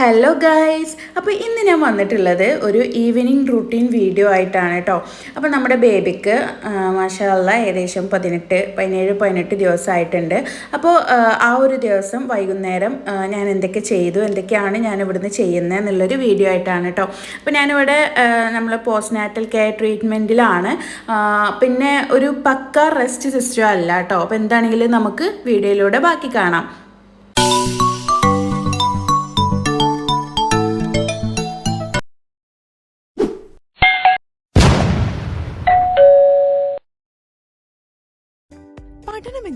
Hello guys അപ്പോൾ ഇന്ന് ഞാൻ വന്നിട്ടുള്ളത് ഒരു ഈവനിങ് റുട്ടീൻ വീഡിയോ ആയിട്ടാണ് കേട്ടോ അപ്പോൾ നമ്മുടെ ബേബിക്ക് മാഷാല്ല ഏകദേശം പതിനെട്ട് പതിനേഴ് പതിനെട്ട് ദിവസമായിട്ടുണ്ട്. അപ്പോൾ ആ ഒരു ദിവസം വൈകുന്നേരം ഞാൻ എന്തൊക്കെ ചെയ്തു എന്തൊക്കെയാണ് ഞാൻ ഇവിടുന്ന് ചെയ്യുന്നത് എന്നുള്ളൊരു വീഡിയോ ആയിട്ടാണ് കേട്ടോ അപ്പോൾ ഞാനിവിടെ നമ്മൾ പോസ്റ്റ്നാറ്റൽ കെയർ ട്രീറ്റ്മെന്റിലാണ് പിന്നെ ഒരു പക്ക റെസ്റ്റ് സിസ്റ്റം അല്ല കേട്ടോ അപ്പോൾ എന്താണെങ്കിലും നമുക്ക് വീഡിയോയിലൂടെ ബാക്കി കാണാം.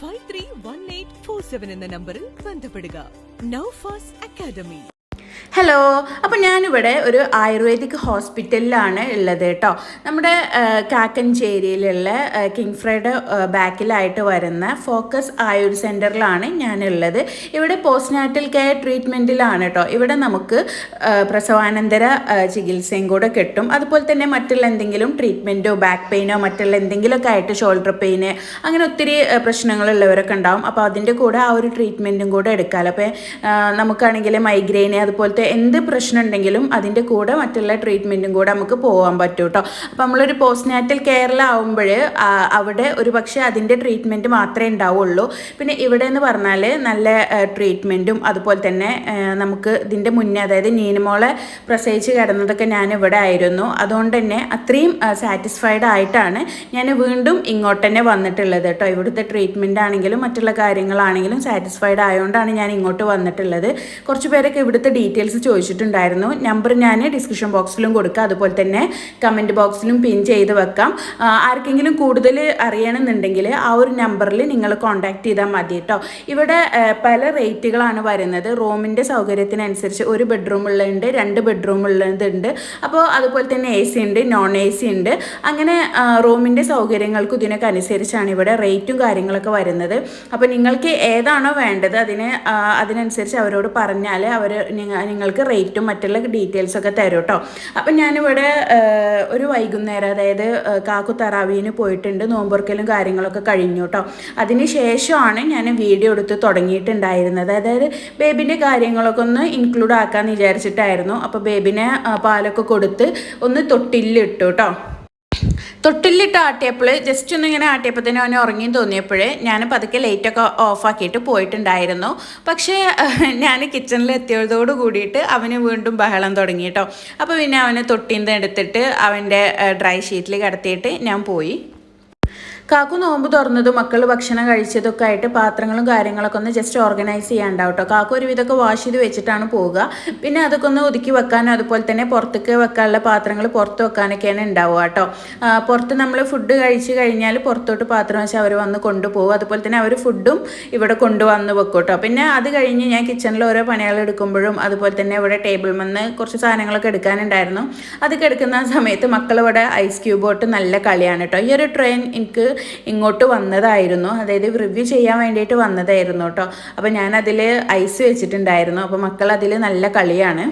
five three one eight four seven എന്ന നമ്പറിൽ ബന്ധപ്പെടുക. നൌഫാസ് അക്കാദമി ഹലോ അപ്പോൾ ഞാനിവിടെ ഒരു ആയുർവേദിക് ഹോസ്പിറ്റലിലാണ് ഉള്ളത് കേട്ടോ. നമ്മുടെ കാക്കഞ്ചേരിയിലുള്ള കിങ് ഫ്രൈഡ് ബാക്കിലായിട്ട് വരുന്ന ഫോക്കസ് ആയുർ സെന്ററിലാണ് ഞാനുള്ളത്. ഇവിടെ പോസ്റ്റ്നാറ്റൽ കെയർ ട്രീറ്റ്മെന്റിലാണ് കേട്ടോ. ഇവിടെ നമുക്ക് പ്രസവാനന്തര ചികിത്സയും കൂടെ കിട്ടും. അതുപോലെ തന്നെ മറ്റുള്ള എന്തെങ്കിലും ട്രീറ്റ്മെന്റോ ബാക്ക് പെയിനോ മറ്റുള്ള എന്തെങ്കിലുമൊക്കെ ആയിട്ട് ഷോൾഡർ പെയിന് അങ്ങനെ ഒത്തിരി പ്രശ്നങ്ങളുള്ളവരൊക്കെ ഉണ്ടാവും. അപ്പോൾ അതിന്റെ കൂടെ ആ ഒരു ട്രീറ്റ്മെന്റും കൂടെ എടുക്കാമല്ലോ അപ്പോൾ നമുക്കാണെങ്കിൽ മൈഗ്രെയിന് അതുപോലത്തെ എന്ത് പ്രശ്നം ഉണ്ടെങ്കിലും അതിന്റെ കൂടെ മറ്റുള്ള ട്രീറ്റ്മെന്റും കൂടെ നമുക്ക് പോകാൻ പറ്റും കേട്ടോ അപ്പോൾ നമ്മളൊരു പോസ്റ്റ്നാറ്റൽ കെയറിലാവുമ്പോൾ അവിടെ ഒരു പക്ഷേ അതിന്റെ ട്രീറ്റ്മെന്റ് മാത്രമേ ഉണ്ടാവുള്ളൂ. പിന്നെ ഇവിടെ എന്ന് പറഞ്ഞാൽ നല്ല ട്രീറ്റ്മെന്റും അതുപോലെ തന്നെ നമുക്ക് ഇതിന്റെ മുന്നേ അതായത് നീനുമോളെ പ്രസവിച്ച് കിടന്നതൊക്കെ ഞാൻ ഇവിടെ ആയിരുന്നു. അതുകൊണ്ട് തന്നെ അത്രയും സാറ്റിസ്ഫൈഡ് ആയിട്ടാണ് ഞാൻ വീണ്ടും ഇങ്ങോട്ട് തന്നെ വന്നിട്ടുള്ളത് കേട്ടോ ഇവിടുത്തെ ട്രീറ്റ്മെന്റ് ആണെങ്കിലും മറ്റുള്ള കാര്യങ്ങളാണെങ്കിലും സാറ്റിസ്ഫൈഡ് ആയതുകൊണ്ടാണ് ഞാൻ ഇങ്ങോട്ട് വന്നിട്ടുള്ളത്. കുറച്ച് പേരൊക്കെ ഇവിടുത്തെ ഡീറ്റെയിൽസ് ചോദിച്ചിട്ടുണ്ടായിരുന്നു. നമ്പർ ഞാൻ ഡിസ്ക്രിപ്ഷൻ ബോക്സിലും കൊടുക്കാം. അതുപോലെ തന്നെ കമന്റ് ബോക്സിലും പിൻ ചെയ്ത് വെക്കാം. ആർക്കെങ്കിലും കൂടുതൽ അറിയണമെന്നുണ്ടെങ്കിൽ ആ ഒരു നമ്പറിൽ നിങ്ങൾ കോൺടാക്ട് ചെയ്താൽ മതി കേട്ടോ ഇവിടെ പല റേറ്റുകളാണ് വരുന്നത്. റൂമിന്റെ സൗകര്യത്തിനനുസരിച്ച് ഒരു ബെഡ്റൂം ഉള്ളതുണ്ട് രണ്ട് ബെഡ്റൂം ഉള്ളതുണ്ട്. അപ്പോൾ അതുപോലെ തന്നെ എ സി ഉണ്ട് നോൺ എ സി ഉണ്ട്. അങ്ങനെ റൂമിന്റെ സൗകര്യങ്ങൾക്കും ഇതിനൊക്കെ അനുസരിച്ചാണ് ഇവിടെ റേറ്റും കാര്യങ്ങളൊക്കെ വരുന്നത്. അപ്പോൾ നിങ്ങൾക്ക് ഏതാണോ വേണ്ടത് അതിന് അതിനനുസരിച്ച് അവരോട് പറഞ്ഞാൽ അവർ നിങ്ങൾക്ക് റേറ്റും മറ്റുള്ള ഡീറ്റെയിൽസ് ഒക്കെ തരും കേട്ടോ അപ്പം ഞാനിവിടെ ഒരു വൈകുന്നേരം അതായത് കാക്കു തറാവീന് പോയിട്ടുണ്ട് നോമ്പുറക്കലും കാര്യങ്ങളൊക്കെ കഴിഞ്ഞു കേട്ടോ അതിന് ശേഷമാണ് ഞാൻ വീഡിയോ എടുത്ത് തുടങ്ങിയിട്ടുണ്ടായിരുന്നത്. അതായത് ബേബിന്റെ കാര്യങ്ങളൊക്കെ ഒന്ന് ഇൻക്ലൂഡ് ആക്കാമെന്ന് വിചാരിച്ചിട്ടായിരുന്നു. അപ്പോൾ ബേബിനെ പാലൊക്കെ കൊടുത്ത് ഒന്ന് തൊട്ടില്ലിട്ടു കേട്ടോ തൊട്ടിലിട്ട് ആട്ടിയപ്പോൾ ജസ്റ്റ് ഒന്ന് ഇങ്ങനെ ആട്ടിയപ്പോൾ തന്നെ അവന് ഉറങ്ങി തോന്നിയപ്പോൾ ഞാൻ പതുക്കെ ലൈറ്റൊക്കെ ഓഫാക്കിയിട്ട് പോയിട്ടുണ്ടായിരുന്നു. പക്ഷേ ഞാൻ കിച്ചണിൽ എത്തിയതോട് കൂടിയിട്ട് അവന് വീണ്ടും ബഹളം തുടങ്ങി കേട്ടോ അപ്പോൾ പിന്നെ അവന് തൊട്ടിന്ന് എടുത്തിട്ട് അവന്റെ ഡ്രൈ ഷീറ്റിൽ കിടത്തിയിട്ട് ഞാൻ പോയി. കാക്കു നോമ്പ് തുറന്നതും മക്കൾ ഭക്ഷണം കഴിച്ചതൊക്കെ ആയിട്ട് പാത്രങ്ങളും കാര്യങ്ങളൊക്കെ ഒന്ന് ജസ്റ്റ് ഓർഗനൈസ് ചെയ്യാണ്ടാവും കേട്ടോ കാക്കു ഒരുവിധമൊക്കെ വാഷ് ചെയ്ത് വെച്ചിട്ടാണ് പോവുക. പിന്നെ അതൊക്കെ ഒന്ന് ഒതുക്കി വെക്കാനും അതുപോലെ തന്നെ പുറത്തേക്ക് വെക്കാനുള്ള പാത്രങ്ങൾ പുറത്ത് വെക്കാനൊക്കെയാണ് ഉണ്ടാവുക കേട്ടോ പുറത്ത് നമ്മൾ ഫുഡ് കഴിച്ച് കഴിഞ്ഞാൽ പുറത്തോട്ട് പാത്രം വെച്ചാൽ അവർ വന്ന് കൊണ്ടുപോകും അതുപോലെ തന്നെ അവർ ഫുഡും ഇവിടെ കൊണ്ടുവന്ന് വെക്കും കേട്ടോ പിന്നെ അത് കഴിഞ്ഞ് ഞാൻ കിച്ചണിൽ ഓരോ പണികൾ എടുക്കുമ്പോഴും അതുപോലെ തന്നെ ഇവിടെ ടേബിൾ വന്ന് കുറച്ച് സാധനങ്ങളൊക്കെ എടുക്കാനുണ്ടായിരുന്നു. അതൊക്കെ എടുക്കുന്ന സമയത്ത് മക്കൾ ഇവിടെ ഐസ് ക്യൂബോട്ട് നല്ല കളിയാണ് കേട്ടോ ഈ ഒരു ട്രെയിൻ എനിക്ക് ഇങ്ങോട്ട് വന്നതായിരുന്നു. അതായത് റിവ്യൂ ചെയ്യാൻ വേണ്ടിയിട്ട് വന്നതായിരുന്നു കേട്ടോ. അപ്പോൾ ഞാനതിൽ ഐസ് വെച്ചിട്ടുണ്ടായിരുന്നു. അപ്പോൾ മക്കൾ അതിൽ നല്ല കളിയാണ്.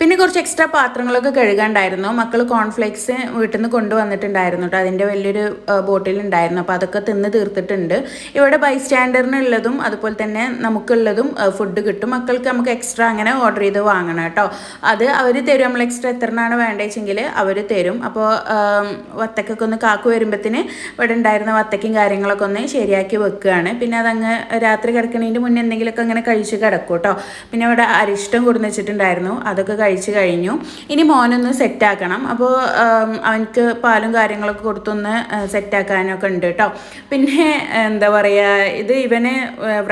പിന്നെ കുറച്ച് എക്സ്ട്രാ പാത്രങ്ങളൊക്കെ കഴുകാണ്ടായിരുന്നു. മക്കൾ കോൺഫ്ലേക്സ് വീട്ടിൽ നിന്ന് കൊണ്ടുവന്നിട്ടുണ്ടായിരുന്നു കേട്ടോ അതിന്റെ വലിയൊരു ബോട്ടിൽ ഉണ്ടായിരുന്നു അപ്പോൾ അതൊക്കെ തിന്ന് തീർത്തിട്ടുണ്ട്. ഇവിടെ ബൈ സ്റ്റാൻഡറിനുള്ളതും അതുപോലെ തന്നെ നമുക്കുള്ളതും ഫുഡ് കിട്ടും. മക്കൾക്ക് നമുക്ക് എക്സ്ട്രാ അങ്ങനെ ഓർഡർ ചെയ്ത് വാങ്ങണം കേട്ടോ അത് അവർ തരും. നമ്മൾ എക്സ്ട്രാ എത്രണ്ണാണ് വേണ്ടതെങ്കിൽ അവർ തരും. അപ്പോൾ വത്തക്കൊക്കെ ഒന്ന് കാക്കു വരുമ്പത്തിന് ഇവിടെ ഉണ്ടായിരുന്ന വത്തക്കും കാര്യങ്ങളൊക്കെ ഒന്ന് ശരിയാക്കി വെക്കുകയാണ് പിന്നെ അതങ്ങ് രാത്രി കിടക്കണതിന്റെ മുന്നേ എന്തെങ്കിലുമൊക്കെ അങ്ങനെ കഴിച്ച് കിടക്കും കേട്ടോ പിന്നെ ഇവിടെ അരിഷ്ടം കൊടുന്ന് വെച്ചിട്ടുണ്ടായിരുന്നു അതൊക്കെ കഴിച്ച് കഴിഞ്ഞു. ഇനി മോനൊന്ന് സെറ്റാക്കണം. അപ്പോൾ അവനക്ക് പാലും കാര്യങ്ങളൊക്കെ കൊടുത്തൊന്ന് സെറ്റാക്കാനൊക്കെ ഉണ്ട് കേട്ടോ പിന്നെ എന്താ പറയുക ഇത് ഇവനെ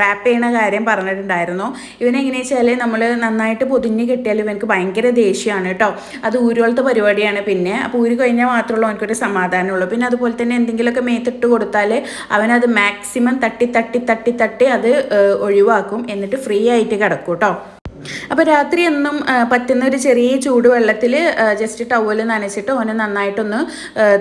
റാപ്പ് ചെയ്യണ കാര്യം പറഞ്ഞിട്ടുണ്ടായിരുന്നു. ഇവനെങ്ങനെയാ വെച്ചാൽ നമ്മൾ നന്നായിട്ട് പൊതിഞ്ഞ് കിട്ടിയാൽ ഇവനക്ക് ഭയങ്കര ദേഷ്യമാണ് കേട്ടോ അത് ഊരുപോലത്തെ പരിപാടിയാണ് പിന്നെ. അപ്പോൾ ഊരി കഴിഞ്ഞാൽ മാത്രമുള്ള അവനക്കൊരു സമാധാനമുള്ളൂ. പിന്നെ അതുപോലെ തന്നെ എന്തെങ്കിലുമൊക്കെ മേത്തിട്ട് കൊടുത്താൽ അവനത് മാക്സിമം തട്ടി തട്ടി തട്ടി തട്ടി അത് ഒഴിവാക്കും. എന്നിട്ട് ഫ്രീ ആയിട്ട് കിടക്കും കേട്ടോ അപ്പോൾ രാത്രി എന്നും പറ്റുന്ന ഒരു ചെറിയ ചൂടുവെള്ളത്തിൽ ജസ്റ്റ് ടവൽ നനച്ചിട്ട് ഓനെ നന്നായിട്ടൊന്ന്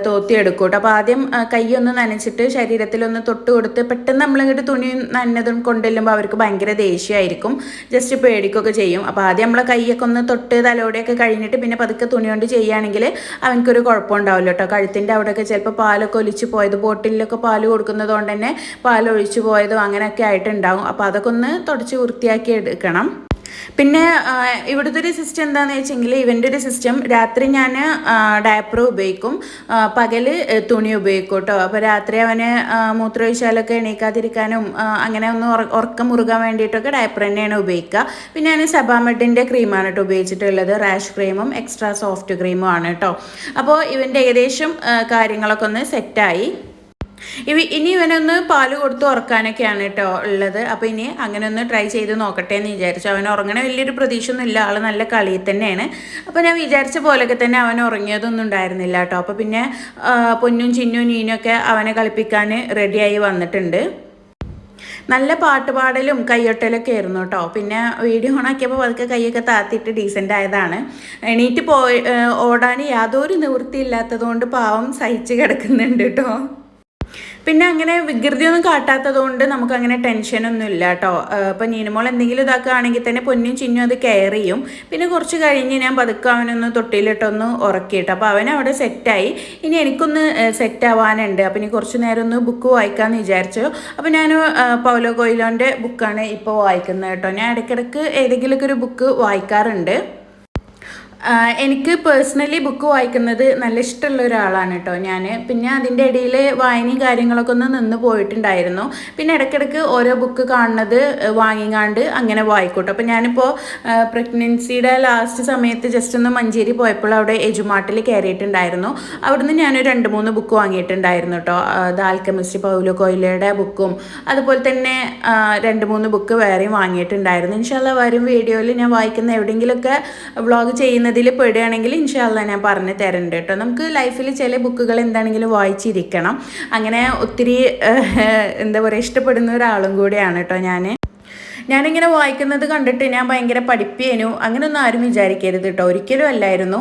തോത്തിയെടുക്കും കേട്ടോ അപ്പോൾ ആദ്യം കൈയൊന്ന് നനച്ചിട്ട് ശരീരത്തിലൊന്ന് തൊട്ട് കൊടുത്ത് പെട്ടെന്ന് നമ്മളിങ്ങോട്ട് തുണി നനഞ്ഞതും കൊണ്ടുവല്ലുമ്പോൾ അവർക്ക് ഭയങ്കര ദേഷ്യമായിരിക്കും ജസ്റ്റ് പേടിക്കുകയൊക്കെ ചെയ്യും. അപ്പോൾ ആദ്യം നമ്മളെ കൈയൊക്കെ ഒന്ന് തൊട്ട് തലോടെയൊക്കെ കഴിഞ്ഞിട്ട് പിന്നെ പതുക്കെ തുണി കൊണ്ട് ചെയ്യുകയാണെങ്കിൽ അവനക്കൊരു കുഴപ്പമുണ്ടാവില്ല കേട്ടോ കഴുത്തിന്റെ അവിടെയൊക്കെ ചിലപ്പോൾ പാലൊക്കെ ഒലിച്ച് പോയത് ബോട്ടിലൊക്കെ പാൽ കൊടുക്കുന്നത് കൊണ്ട് തന്നെ പാലൊഴിച്ചു പോയതും അങ്ങനെയൊക്കെ ആയിട്ടുണ്ടാവും. അപ്പോൾ അതൊക്കെ ഒന്ന് തുടച്ച് വൃത്തിയാക്കി എടുക്കണം. പിന്നെ ഇവിടുത്തെ ഒരു സിസ്റ്റം എന്താണെന്ന് വെച്ചെങ്കിൽ ഇവന്റെ ഒരു സിസ്റ്റം രാത്രി ഞാൻ ഡയപ്പർ ഉപയോഗിക്കും. പകൽ തുണി ഉപയോഗിക്കും കേട്ടോ അപ്പോൾ രാത്രി അവന് മൂത്രവിശാലൊക്കെ എണീക്കാതിരിക്കാനും അങ്ങനെ ഒന്ന് ഉറ- ഉറക്കം മുറുകാൻ വേണ്ടിയിട്ടൊക്കെ ഡയപ്പർ തന്നെയാണ് ഉപയോഗിക്കുക. പിന്നെ ഞാൻ സെബാമെഡിന്റെ ക്രീമാണ് കേട്ടോ ഉപയോഗിച്ചിട്ടുള്ളത്. റാഷ് ക്രീമും എക്സ്ട്രാ സോഫ്റ്റ് ക്രീമും ആണ് കേട്ടോ അപ്പോൾ ഇവന്റെ ഏകദേശം കാര്യങ്ങളൊക്കെ ഒന്ന് സെറ്റായി ഇവ ഇനി ഇവനൊന്ന് പാൽ കൊടുത്ത് ഉറക്കാനൊക്കെയാണ് കേട്ടോ ഉള്ളത്. അപ്പോൾ ഇനി അങ്ങനെ ഒന്ന് ട്രൈ ചെയ്ത് നോക്കട്ടെ എന്ന് വിചാരിച്ചു. അവൻ ഉറങ്ങണ വലിയൊരു പ്രതീക്ഷയൊന്നും ഇല്ല. ആൾ നല്ല കളിയിൽ തന്നെയാണ്. അപ്പോൾ ഞാൻ വിചാരിച്ച പോലെയൊക്കെ തന്നെ അവൻ ഉറങ്ങിയതൊന്നും ഉണ്ടായിരുന്നില്ല കേട്ടോ അപ്പോൾ പിന്നെ പൊന്നും ചിന്നും നീനൊക്കെ അവനെ കളിപ്പിക്കാൻ റെഡിയായി വന്നിട്ടുണ്ട്. നല്ല പാട്ടുപാടലും കയ്യൊട്ടലൊക്കെ ആയിരുന്നു കേട്ടോ പിന്നെ വീഡിയോ ഓണാക്കിയപ്പോൾ പതുക്കെ കൈയൊക്കെ താത്തിയിട്ട് ഡീസന്റ് ആയതാണ്. എണീറ്റ് പോയി ഓടാൻ യാതൊരു നിവൃത്തിയില്ലാത്തതുകൊണ്ട് പാവം സഹിച്ച് കിടക്കുന്നുണ്ട് കേട്ടോ പിന്നെ അങ്ങനെ വികൃതിയൊന്നും കാട്ടാത്തത് കൊണ്ട് നമുക്ക് അങ്ങനെ ടെൻഷനൊന്നും ഇല്ല കേട്ടോ ഇപ്പം നീനുമോൾ എന്തെങ്കിലും ഇതാക്കുകയാണെങ്കിൽ തന്നെ പൊന്നും ചിന്നും അത് കെയർ ചെയ്യും. പിന്നെ കുറച്ച് കഴിഞ്ഞ് ഞാൻ പതുക്കെ അവനൊന്ന് തൊട്ടിയിലിട്ടൊന്ന് ഉറക്കിയിട്ട് അപ്പോൾ അവൻ അവിടെ സെറ്റായി. ഇനി എനിക്കൊന്ന് സെറ്റ് ആവാനുണ്ട് അപ്പം ഇനി കുറച്ച് നേരം ഒന്ന് ബുക്ക് വായിക്കാമെന്ന് വിചാരിച്ചു. അപ്പോൾ ഞാൻ പൗലോ കൊയിലോന്റെ ബുക്കാണ് ഇപ്പോൾ വായിക്കുന്നത് കേട്ടോ. ഞാൻ ഇടയ്ക്കിടയ്ക്ക് ഏതെങ്കിലുമൊക്കെ ഒരു ബുക്ക് വായിക്കാറുണ്ട്. എനിക്ക് പേഴ്സണലി ബുക്ക് വായിക്കുന്നത് നല്ല ഇഷ്ടമുള്ള ഒരാളാണ് കേട്ടോ ഞാൻ പിന്നെ അതിന്റെ ഇടയിൽ വായനയും കാര്യങ്ങളൊക്കെ ഒന്ന് നിന്ന് പോയിട്ടുണ്ടായിരുന്നു. പിന്നെ ഇടയ്ക്കിടയ്ക്ക് ഓരോ ബുക്ക് കാണുന്നത് വാങ്ങിങ്ങാണ്ട് അങ്ങനെ വായിക്കൂട്ടോ. അപ്പോൾ ഞാനിപ്പോൾ പ്രഗ്നൻസിയുടെ ലാസ്റ്റ് സമയത്ത് ജസ്റ്റ് ഒന്ന് മഞ്ചേരി പോയപ്പോൾ അവിടെ എജുമാട്ടിൽ കയറിയിട്ടുണ്ടായിരുന്നു. അവിടുന്ന് ഞാനൊരു രണ്ട് മൂന്ന് ബുക്ക് വാങ്ങിയിട്ടുണ്ടായിരുന്നു കേട്ടോ ദ ആൽക്കമിസ്റ്റ് പൗലോ കൊയിലയുടെ ബുക്കും അതുപോലെ തന്നെ രണ്ട് മൂന്ന് ബുക്ക് വേറെയും വാങ്ങിയിട്ടുണ്ടായിരുന്നു. ഇൻഷാല്ല വരും വീഡിയോയിൽ ഞാൻ വായിക്കുന്ന എവിടെയെങ്കിലുമൊക്കെ വ്ളോഗ് ചെയ്യുന്നതിൽ പെടുകയാണെങ്കിൽ ഇൻഷാല്ല ഞാൻ പറഞ്ഞു തരണ്ട് കേട്ടോ. നമുക്ക് ലൈഫിൽ ചില ബുക്കുകൾ എന്താണെങ്കിലും വായിച്ചിരിക്കണം. അങ്ങനെ ഒത്തിരി എന്താ പറയുക ഇഷ്ടപ്പെടുന്ന ഒരാളും കൂടിയാണ് കേട്ടോ ഞാൻ ഞാനിങ്ങനെ വായിക്കുന്നത് കണ്ടിട്ട് ഞാൻ ഭയങ്കര പഠിപ്പേനു അങ്ങനെയൊന്നും ആരും വിചാരിക്കരുത് കേട്ടോ ഒരിക്കലും അല്ലായിരുന്നു.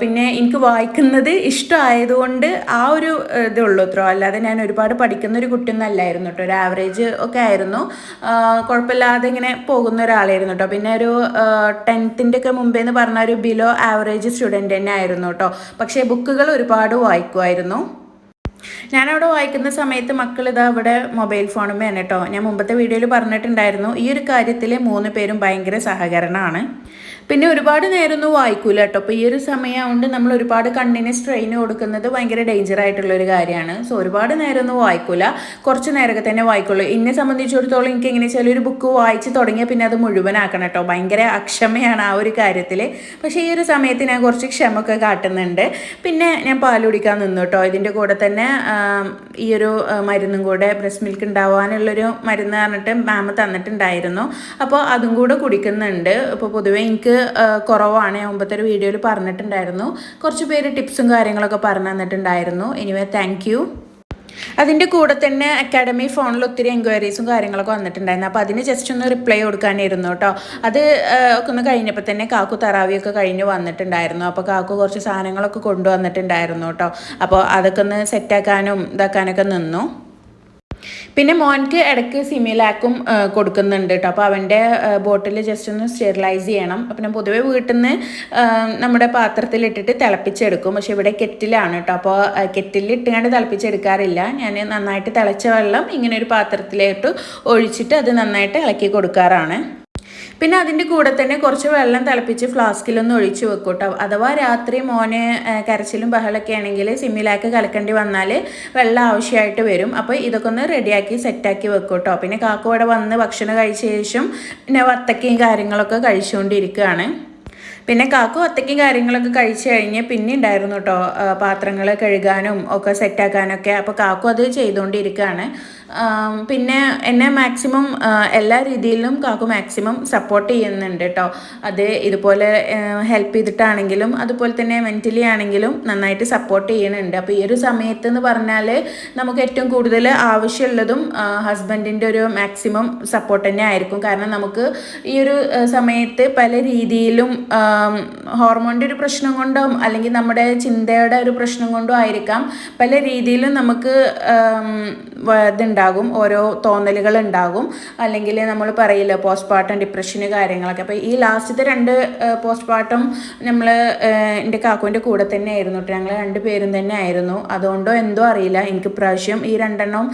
പിന്നെ എനിക്ക് വായിക്കുന്നത് ഇഷ്ടമായതുകൊണ്ട് ആ ഒരു ആ, ഇതേ ഉള്ളൂ അത്രോ. അല്ലാതെ ഞാൻ ഒരുപാട് പഠിക്കുന്ന ഒരു കുട്ടിയൊന്നും അല്ലായിരുന്നു കേട്ടോ ഒരു ആവറേജ് ഒക്കെ ആയിരുന്നു. കുഴപ്പമില്ലാതെ ഇങ്ങനെ പോകുന്ന ഒരാളായിരുന്നു കേട്ടോ പിന്നെ ഒരു ടെൻത്തിന്റെ ഒക്കെ മുമ്പേ എന്ന് പറഞ്ഞ ഒരു ബിലോ ആവറേജ് സ്റ്റുഡന്റ് തന്നെ ആയിരുന്നു കേട്ടോ പക്ഷേ ബുക്കുകൾ ഒരുപാട് വായിക്കുമായിരുന്നു. ഞാനവിടെ വായിക്കുന്ന സമയത്ത് മക്കൾ ഇതാ അവിടെ മൊബൈൽ ഫോണും വേണം കേട്ടോ ഞാൻ മുമ്പത്തെ വീഡിയോയിൽ പറഞ്ഞിട്ടുണ്ടായിരുന്നു ഈ ഒരു കാര്യത്തിൽ മൂന്ന് പേരും ഭയങ്കര സഹകരണമാണ്. പിന്നെ ഒരുപാട് നേരമൊന്നും വായിക്കൂല കേട്ടോ. അപ്പോൾ ഈ ഒരു സമയമാകൊണ്ട് നമ്മൾ ഒരുപാട് കണ്ണിന് സ്ട്രെയിൻ കൊടുക്കുന്നത് ഭയങ്കര ഡേഞ്ചർ ആയിട്ടുള്ള ഒരു കാര്യമാണ്. സോ ഒരുപാട് നേരമൊന്നും വായിക്കൂല. കുറച്ച് നേരമൊക്കെ തന്നെ വായിക്കുള്ളൂ. എന്നെ സംബന്ധിച്ചിടത്തോളം എനിക്ക് എങ്ങനെ വെച്ചാൽ ഒരു ബുക്ക് വായിച്ച് തുടങ്ങിയാൽ പിന്നെ അത് മുഴുവനാക്കണം കേട്ടോ. ഭയങ്കര അക്ഷമയാണ് ആ ഒരു കാര്യത്തിൽ പക്ഷേ ഈ ഒരു സമയത്ത് ഞാൻ കുറച്ച് ക്ഷമൊക്കെ കാട്ടുന്നുണ്ട്. പിന്നെ ഞാൻ പാൽ കുടിക്കാൻ നിന്നു കേട്ടോ. ഇതിന്റെ കൂടെ തന്നെ ഈ ഒരു മരുന്നും കൂടെ ബ്രസ്റ്റ് മിൽക്ക് ഉണ്ടാവാനുള്ളൊരു മരുന്ന് പറഞ്ഞിട്ട് മാമ് തന്നിട്ടുണ്ടായിരുന്നു. അപ്പോൾ അതും കൂടെ കുടിക്കുന്നുണ്ട്. അപ്പോൾ പൊതുവേ എനിക്ക് കുറവാണ്. ഞാൻ മുമ്പത്തെ ഒരു വീഡിയോയിൽ പറഞ്ഞിട്ടുണ്ടായിരുന്നു. കുറച്ച് പേര് ടിപ്സും കാര്യങ്ങളൊക്കെ പറഞ്ഞു തന്നിട്ടുണ്ടായിരുന്നു. എനിവേ താങ്ക് അതിന്റെ കൂടെ തന്നെ അക്കാഡമി ഫോണിൽ ഒത്തിരി എൻക്വയറീസും കാര്യങ്ങളൊക്കെ വന്നിട്ടുണ്ടായിരുന്നു. അപ്പോൾ അതിന് ജസ്റ്റ് ഒന്ന് റിപ്ലൈ കൊടുക്കാനായിരുന്നു കേട്ടോ അത് ഒക്കെ ഒന്ന് കഴിഞ്ഞപ്പോൾ തന്നെ കാക്കു തറാവിയൊക്കെ കഴിഞ്ഞ് വന്നിട്ടുണ്ടായിരുന്നു. അപ്പോൾ കാക്കു കുറച്ച് സാധനങ്ങളൊക്കെ കൊണ്ടുവന്നിട്ടുണ്ടായിരുന്നു കേട്ടോ അപ്പോൾ അതൊക്കെ ഒന്ന് സെറ്റാക്കാനും ഇതാക്കാനൊക്കെ നിന്നു. പിന്നെ മോൻക്ക് ഇടയ്ക്ക് സിമിലാക്കും കൊടുക്കുന്നുണ്ട് കേട്ടോ അപ്പോൾ അവന്റെ ബോട്ടിൽ ജസ്റ്റ് ഒന്ന് സ്റ്റെറിലൈസ് ചെയ്യണം. അപ്പം ഞാൻ പൊതുവേ വീട്ടിൽ നിന്ന് നമ്മുടെ പാത്രത്തിലിട്ടിട്ട് തിളപ്പിച്ചെടുക്കും. പക്ഷെ ഇവിടെ കെറ്റിലാണ് കേട്ടോ അപ്പോൾ കെറ്റിലിട്ടുകൊണ്ട് തിളപ്പിച്ചെടുക്കാറില്ല. ഞാൻ നന്നായിട്ട് തിളച്ച വെള്ളം ഇങ്ങനെ ഒരു പാത്രത്തിലോട്ട് ഒഴിച്ചിട്ട് അത് നന്നായിട്ട് ഇളക്കി കൊടുക്കാറാണ്. പിന്നെ അതിന്റെ കൂടെ തന്നെ കുറച്ച് വെള്ളം തിളപ്പിച്ച് ഫ്ലാസ്കിലൊന്ന് ഒഴിച്ച് വെക്കും കേട്ടോ അഥവാ രാത്രി മോന് കരച്ചിലും ബഹളമൊക്കെ ആണെങ്കിൽ സിമ്മിലാക്കി കലക്കേണ്ടി വന്നാൽ വെള്ളം ആവശ്യമായിട്ട് വരും. അപ്പോൾ ഇതൊക്കെ ഒന്ന് റെഡിയാക്കി സെറ്റാക്കി വെക്കും കേട്ടോ പിന്നെ കാക്കു ഇവിടെ വന്ന് ഭക്ഷണം കഴിച്ച ശേഷം പിന്നെ വത്തക്കയും കാര്യങ്ങളൊക്കെ കഴിച്ചുകൊണ്ടിരിക്കുകയാണ്. പിന്നെ കാക്കു ഒത്തയ്ക്കും കാര്യങ്ങളൊക്കെ കഴിച്ചു കഴിഞ്ഞ് പിന്നെ ഉണ്ടായിരുന്നു കേട്ടോ പാത്രങ്ങൾ കഴുകാനും ഒക്കെ സെറ്റാക്കാനൊക്കെ അപ്പോൾ കാക്കു അത് ചെയ്തുകൊണ്ടിരിക്കുകയാണ് പിന്നെ എന്നെ മാക്സിമം എല്ലാ രീതിയിലും കാക്കു മാക്സിമം സപ്പോർട്ട് ചെയ്യുന്നുണ്ട് കേട്ടോ അത് ഇതുപോലെ ഹെൽപ്പ് ചെയ്തിട്ടാണെങ്കിലും അതുപോലെ തന്നെ മെന്റലി ആണെങ്കിലും നന്നായിട്ട് സപ്പോർട്ട് ചെയ്യുന്നുണ്ട്. അപ്പോൾ ഈ ഒരു സമയത്ത് എന്ന് പറഞ്ഞാൽ നമുക്ക് ഏറ്റവും കൂടുതൽ ആവശ്യമുള്ളതും ഹസ്ബൻഡിന്റെ ഒരു മാക്സിമം സപ്പോർട്ട് തന്നെ ആയിരിക്കും. കാരണം നമുക്ക് ഈ ഒരു സമയത്ത് പല രീതിയിലും ഹോർമോണിന്റെ ഒരു പ്രശ്നം കൊണ്ടോ അല്ലെങ്കിൽ നമ്മുടെ ചിന്തയുടെ ഒരു പ്രശ്നം കൊണ്ടോ ആയിരിക്കാം. പല രീതിയിലും നമുക്ക് ഇതുണ്ടാകും. ഓരോ തോന്നലുകൾ ഉണ്ടാകും. അല്ലെങ്കിൽ നമ്മൾ പറയില്ല പോസ്റ്റ്മോർട്ടം ഡിപ്രഷന് കാര്യങ്ങളൊക്കെ. അപ്പോൾ ഈ ലാസ്റ്റത്തെ രണ്ട് പോസ്റ്റ്മോർട്ടം നമ്മൾ എന്റെ കാക്കുവിന്റെ കൂടെ തന്നെ ആയിരുന്നു ഞങ്ങൾ രണ്ട് പേരും തന്നെ ആയിരുന്നു. അതുകൊണ്ടോ എന്തോ അറിയില്ല. എനിക്ക് പ്രാവശ്യം ഈ രണ്ടെണ്ണം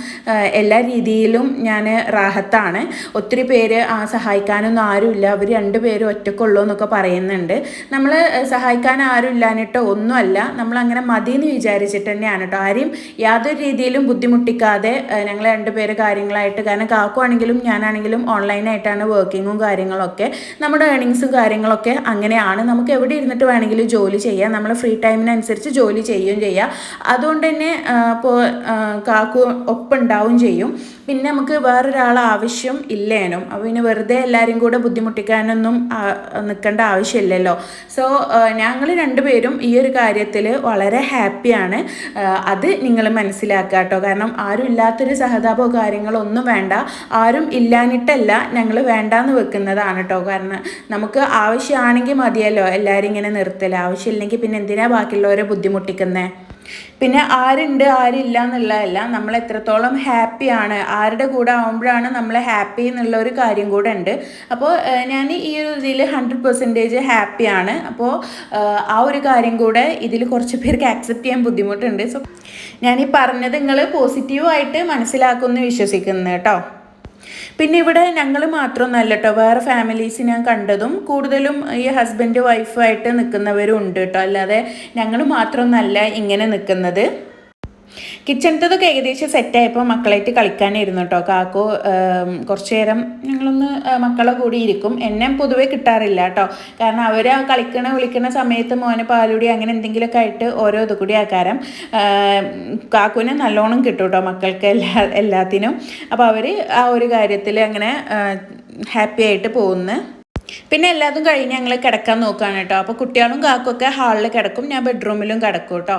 എല്ലാ രീതിയിലും ഞാൻ റാഹത്താണ്. ഒത്തിരി പേര് ആ, സഹായിക്കാനൊന്നും ആരുമില്ല. അവർ രണ്ടുപേരും ഒറ്റക്കുള്ളൂ എന്നൊക്കെ പറയുന്നുണ്ട്. നമ്മൾ സഹായിക്കാൻ ആരും ഇല്ലാഞ്ഞിട്ടോ ഒന്നുമല്ല. നമ്മൾ അങ്ങനെ മതി എന്ന് വിചാരിച്ചിട്ട് തന്നെയാണ് കേട്ടോ ആരെയും യാതൊരു രീതിയിലും ബുദ്ധിമുട്ടിക്കാതെ ഞങ്ങൾ രണ്ടുപേര് കാര്യങ്ങളായിട്ട് കാരണം കാക്കുവാണെങ്കിലും ഞാനാണെങ്കിലും ഓൺലൈനായിട്ടാണ് വർക്കിങ്ങും കാര്യങ്ങളൊക്കെ. നമ്മുടെ ഏണിങ്സും കാര്യങ്ങളൊക്കെ അങ്ങനെയാണ്. നമുക്ക് എവിടെ ഇരുന്നിട്ട് വേണമെങ്കിലും ജോലി ചെയ്യാം. നമ്മൾ ഫ്രീ ടൈമിനനുസരിച്ച് ജോലി ചെയ്യുകയും ചെയ്യാം. അതുകൊണ്ട് തന്നെ ഇപ്പോൾ കാക്കു ഒപ്പുണ്ടാവും ചെയ്യും. പിന്നെ നമുക്ക് വേറൊരാൾ ആവശ്യം ഇല്ലേനും. അപ്പോൾ പിന്നെ വെറുതെ എല്ലാവരും കൂടെ ബുദ്ധിമുട്ടിക്കാനൊന്നും നിൽക്കേണ്ട ആവശ്യമില്ലല്ലോ. സോ ഞങ്ങൾ രണ്ടുപേരും ഈ ഒരു കാര്യത്തിൽ വളരെ ഹാപ്പിയാണ്. അത് നിങ്ങൾ മനസ്സിലാക്കുക കേട്ടോ. കാരണം ആരും ഇല്ലാത്തൊരു സഹതാപമോ കാര്യങ്ങളോ ഒന്നും വേണ്ട. ആരും ഇല്ലാഞ്ഞിട്ടല്ല ഞങ്ങൾ വേണ്ടാന്ന് വെക്കുന്നതാണ് കേട്ടോ. കാരണം നമുക്ക് ആവശ്യമാണെങ്കിൽ മതിയല്ലോ എല്ലാവരും ഇങ്ങനെ നിർത്തൽ ആവശ്യമില്ലെങ്കിൽ പിന്നെ എന്തിനാ ബാക്കിയുള്ളവരെ ബുദ്ധിമുട്ടിക്കുന്നത് പിന്നെ ആരുണ്ട് ആരില്ല എന്നുള്ളതല്ല നമ്മൾ എത്രത്തോളം ഹാപ്പിയാണ് ആരുടെ കൂടെ ആകുമ്പോഴാണ് നമ്മൾ ഹാപ്പി എന്നുള്ള ഒരു കാര്യം കൂടെ ഉണ്ട്. അപ്പോൾ ഞാൻ ഈ ഒരു ഇതിൽ ഹൺഡ്രഡ് പെർസെന്റേജ് ഹാപ്പിയാണ് അപ്പോൾ ആ ഒരു കാര്യം കൂടെ ഇതിൽ കുറച്ച് പേർക്ക് ആക്സെപ്റ്റ് ചെയ്യാൻ ബുദ്ധിമുട്ടുണ്ട്. സോ ഞാൻ ഈ പറഞ്ഞത് നിങ്ങൾ പോസിറ്റീവായിട്ട് മനസ്സിലാക്കുമെന്ന് വിശ്വസിക്കുന്നു കേട്ടോ. പിന്നെ ഇവിടെ ഞങ്ങൾ മാത്രമൊന്നല്ല കേട്ടോ വേറെ ഫാമിലീസ് ഞാൻ കണ്ടതും കൂടുതലും ഈ ഹസ്ബൻഡ് വൈഫായിട്ട് നിൽക്കുന്നവരും ഉണ്ട് കേട്ടോ അല്ലാതെ ഞങ്ങൾ മാത്രമൊന്നല്ല ഇങ്ങനെ നിൽക്കുന്നത് കിച്ചണത്തതൊക്കെ ഏകദേശം സെറ്റായപ്പോൾ മക്കളായിട്ട് കളിക്കാനായിരുന്നു കേട്ടോ കാക്കോ കുറച്ചു നേരം ഞങ്ങളൊന്ന് മക്കളെ കൂടി ഇരിക്കും. എന്നെ പൊതുവേ കിട്ടാറില്ല കേട്ടോ കാരണം അവർ ആ കളിക്കണ വിളിക്കണ സമയത്ത് മോനെ പാലുടി അങ്ങനെ എന്തെങ്കിലുമൊക്കെ ആയിട്ട് ഓരോ ഇത് കൂടി ആക്കാരം. കാക്കുവിനെ നല്ലോണം കിട്ടും കേട്ടോ മക്കൾക്ക് എല്ലാ എല്ലാത്തിനും. അപ്പോൾ അവർ ആ ഒരു കാര്യത്തിൽ അങ്ങനെ ഹാപ്പി ആയിട്ട് പോകുന്നു. പിന്നെ എല്ലാതും കഴിഞ്ഞ് ഞങ്ങൾ കിടക്കാൻ നോക്കുകയാണ് കേട്ടോ. അപ്പോൾ കുട്ടികളും കാക്കൊക്കെ ഹാളിൽ കിടക്കും. ഞാൻ ബെഡ്റൂമിലും കിടക്കും കേട്ടോ.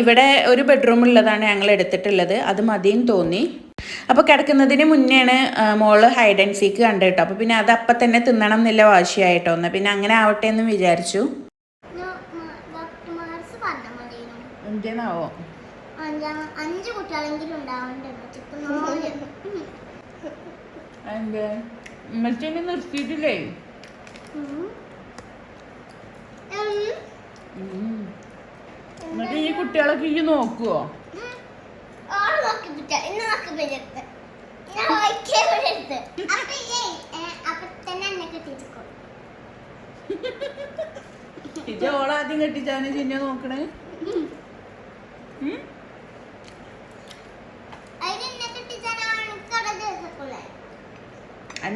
ഇവിടെ ഒരു ബെഡ്റൂം ഉള്ളതാണ് ഞങ്ങൾ എടുത്തിട്ടുള്ളത്. അത് മതിയും തോന്നി. അപ്പോൾ കിടക്കുന്നതിന് മുന്നെയാണ് മോൾ ഹൈഡ് ആൻഡ് സീക്ക് കണ്ടു കേട്ടോ. അപ്പോൾ പിന്നെ അത് അപ്പം തന്നെ തിന്നണം എന്നില്ല വാശിയായിട്ടോ. ഒന്ന് പിന്നെ അങ്ങനെ ആവട്ടെ എന്ന് വിചാരിച്ചു. എന്തിനാവോ അഞ്ചാം കുട്ടികളെങ്കിലും ഉണ്ടാവണ്ടേ? ഉമ്മച്ചേനെ നിർത്തിയിട്ടില്ലേ ഉം. ഉം. എന്നിട്ട് ഈ കുട്ടികളൊക്കെ ഈ നോക്കുവോ ഇത് ഓളാദ്യം കെട്ടിച്ചാണ് ചിന്നെ നോക്കണേ നോക്കി പിറ്റത്ത് ഞാൻ വായിക്കേ എടുത്ത് അപ്പൊ ഏയ് ഏ, അപ്പൊ തന്നെ എന്നെ കിട്ടിയിരിക്കും ഇത് ഓളാദ്യം കെട്ടിച്ചാണ് ചിന്നെ നോക്കണേ അതിന് എന്നെ കിട്ടിച്ചാണ് കട ദിവസക്കുള്ളേ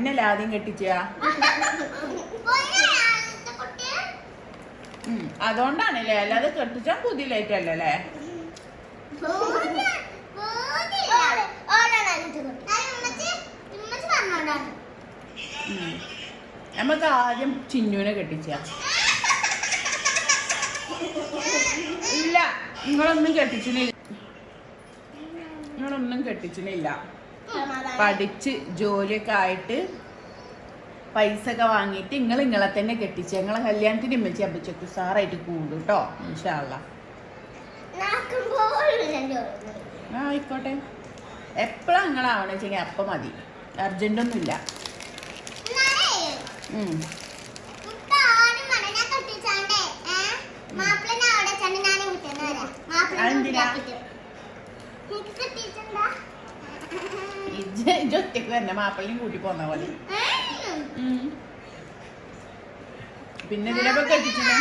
അന്നല്ല ആദ്യം കെട്ടിച്ചാ? അതുകൊണ്ടാണല്ലേ അല്ലാതെ കെട്ടിച്ചാൻ അല്ലേ നമുക്ക് ആദ്യം ചിന്നുവിനെ കെട്ടിച്ച. ഇല്ല നിങ്ങളൊന്നും കെട്ടിച്ചിനില്ല നിങ്ങളൊന്നും കെട്ടിച്ചിനില്ല പഠിച്ച് ജോലിയൊക്കെ ആയിട്ട് പൈസ ഒക്കെ വാങ്ങിയിട്ട് നിങ്ങൾ നിങ്ങളെ തന്നെ കെട്ടിച്ച് ഞങ്ങളെ കല്യാണത്തിന് ഇമ്മച്ചി അമ്മച്ചൊക്കെ സാറായിട്ട് കൂടും കേട്ടോ ഇൻഷാള്ള ആ ആയിക്കോട്ടെ. എപ്പോഴാണ് നിങ്ങളാവണം വെച്ചെങ്കിൽ അപ്പം മതി. അർജന്റൊന്നുമില്ല. അതെന്തിനാ? ഇജ്ജ് ഒറ്റയ്ക്ക് തന്നെ മാപ്പിളിനെയും കൂട്ടി പോന്ന പോലെ. പിന്നെ ഇതിലൊക്കെ കെട്ടിച്ചില്ലേ?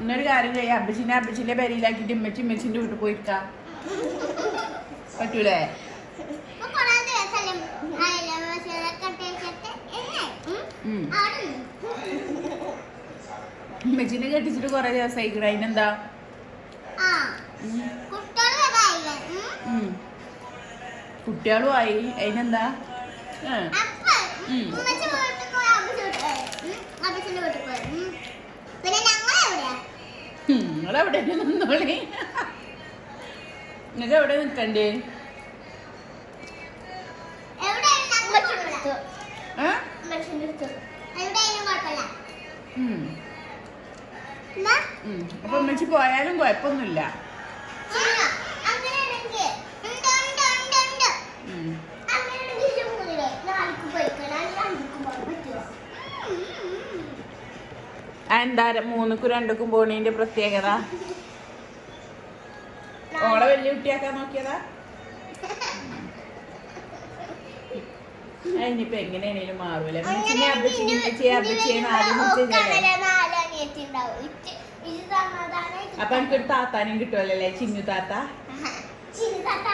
ഇന്നൊരു കാര്യം ചെയ്യാം. അബ്ബച്ചിനെ അബ്ബച്ചിന്റെ പേരിലാക്കിട്ട് ഇമ്മച്ചി ഇമ്മച്ചിന്റെ വീട്ടിൽ പോയിരിക്കാം പറ്റൂലേ? ഇമ്മച്ചിനെ കെട്ടിച്ചിട്ട് കൊറേ ദിവസമായി അതിനെന്താ. കുട്ടികൾ. കുട്ടികളും ആയി അതിനെന്താ നിങ്ങളെവിടെ? നിന്നോളി. നിങ്ങൾക്ക് എവിടെ നിൽക്കണ്ടേ. അപ്പൊ ഉമ്മച്ചി പോയാലും കുഴപ്പമൊന്നുമില്ല ശരിയാ. അങ്ങനെയാണെങ്കിൽ ഉണ്ട്, ഉണ്ട്, ഉണ്ട്, ഉണ്ട്. ഉം. അങ്ങനെയാണെങ്കിൽ ഇത് മൂന്നിലെ നാലിക്ക് പോയിക്കണം അല്ലെങ്കിൽ അഞ്ചിക്ക് പോകാൻ പറ്റുമോ ഉം, ഉം, ഉം. എന്താ മൂന്നുക്കും രണ്ടുക്കും പോണീന്റെ പ്രത്യേകത? ഓളെ വലിയ കുട്ടിയാക്കാൻ നോക്കിയതാ? അതിനിപ്പോ എങ്ങനെയാണേലും മാറൂല നാല് അപ്പൊ എനിക്കൊരു താത്താനും കിട്ടുമല്ലേ ചിന്നു താത്ത?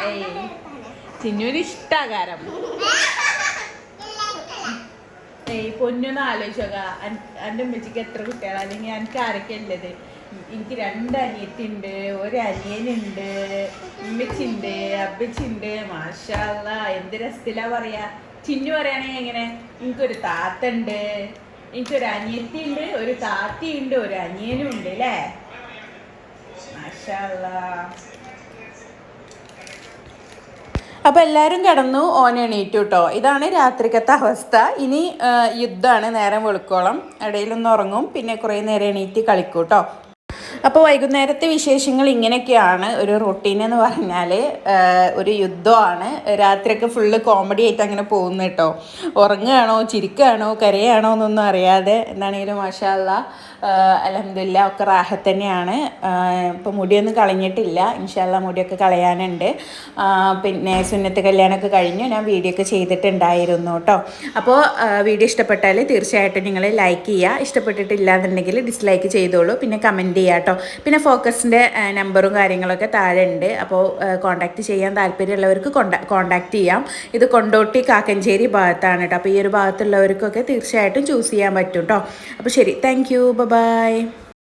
ഏയ്. ചിന്നുവിന് ഇഷ്ടാകാരം. ഏയ് പൊന്നൊന്ന് ആലോചിച്ചോക്ക. എന്റെ ഉമ്മച്ചിക്ക് എത്ര കുട്ടികൾ അല്ലെങ്കിൽ എനിക്ക് ആരൊക്കെ ഉള്ളത്? എനിക്ക് രണ്ട് അനിയത്തിണ്ട് ഒരു അനിയനുണ്ട് ഉമ്മച്ചിണ്ട് അപ്പച്ചിണ്ട്. മാഷാല്ല എന്ത് രസത്തിലാ പറയാ. ചിന്നു പറയുകയാണെങ്കിൽ എങ്ങനെ? എനിക്കൊരു താത്തണ്ട് എനിക്കൊരു അനിയത്തി ഉണ്ട് ഒരു താത്തിയുണ്ട് ഒരു അനിയനും ഉണ്ട് അല്ലേ മാഷാല്ലാ അപ്പോൾ എല്ലാരും കിടന്നു ഓൻ എണീറ്റു കേട്ടോ ഇതാണ് രാത്രിക്കത്തെ അവസ്ഥ. ഇനി യുദ്ധമാണ് നേരം വെളുക്കോളം. ഇടയിലൊന്ന് ഉറങ്ങും പിന്നെ കുറേ നേരം എണീറ്റ് കളിക്കും കേട്ടോ അപ്പോൾ വൈകുന്നേരത്തെ വിശേഷങ്ങൾ ഇങ്ങനെയൊക്കെയാണ് ഒരു റൊട്ടീൻ എന്ന് പറഞ്ഞാൽ ഒരു യുദ്ധമാണ്. രാത്രിയൊക്കെ ഫുള്ള് കോമഡി ആയിട്ട് അങ്ങനെ പോകുന്നു കേട്ടോ. ഉറങ്ങുകയാണോ ചിരിക്കുകയാണോ കരയാണോ എന്നൊന്നും അറിയാതെ എന്താണെങ്കിലും മാഷാല്ല അലഹമില്ല ഒക്കെ റാഹത്ത് തന്നെയാണ്. ഇപ്പോൾ മുടിയൊന്നും കളഞ്ഞിട്ടില്ല. ഇൻഷാല്ല മുടിയൊക്കെ കളയാനുണ്ട്. പിന്നെ സുന്നത്ത് കല്യാണമൊക്കെ കഴിഞ്ഞു. ഞാൻ വീഡിയോ ഒക്കെ ചെയ്തിട്ടുണ്ടായിരുന്നു കേട്ടോ. അപ്പോൾ വീഡിയോ ഇഷ്ടപ്പെട്ടാൽ തീർച്ചയായിട്ടും നിങ്ങൾ ലൈക്ക് ചെയ്യുക. ഇഷ്ടപ്പെട്ടിട്ടില്ല എന്നുണ്ടെങ്കിൽ ഡിസ്ലൈക്ക് ചെയ്തോളൂ. പിന്നെ കമന്റ് ചെയ്യുക കേട്ടോ. പിന്നെ ഫോക്കസിന്റെ നമ്പറും കാര്യങ്ങളൊക്കെ താഴെ ഉണ്ട് അപ്പോൾ കോൺടാക്റ്റ് ചെയ്യാൻ താല്പര്യമുള്ളവർക്ക് കോൺടാക്ട് ചെയ്യാം. ഇത് കൊണ്ടോട്ടി കാക്കഞ്ചേരി ഭാഗത്താണ് കേട്ടോ. അപ്പോൾ ഈ ഒരു ഭാഗത്തുള്ളവർക്കൊക്കെ തീർച്ചയായിട്ടും ചൂസ് ചെയ്യാൻ പറ്റും കേട്ടോ അപ്പോൾ ശരി താങ്ക് യു ബൈ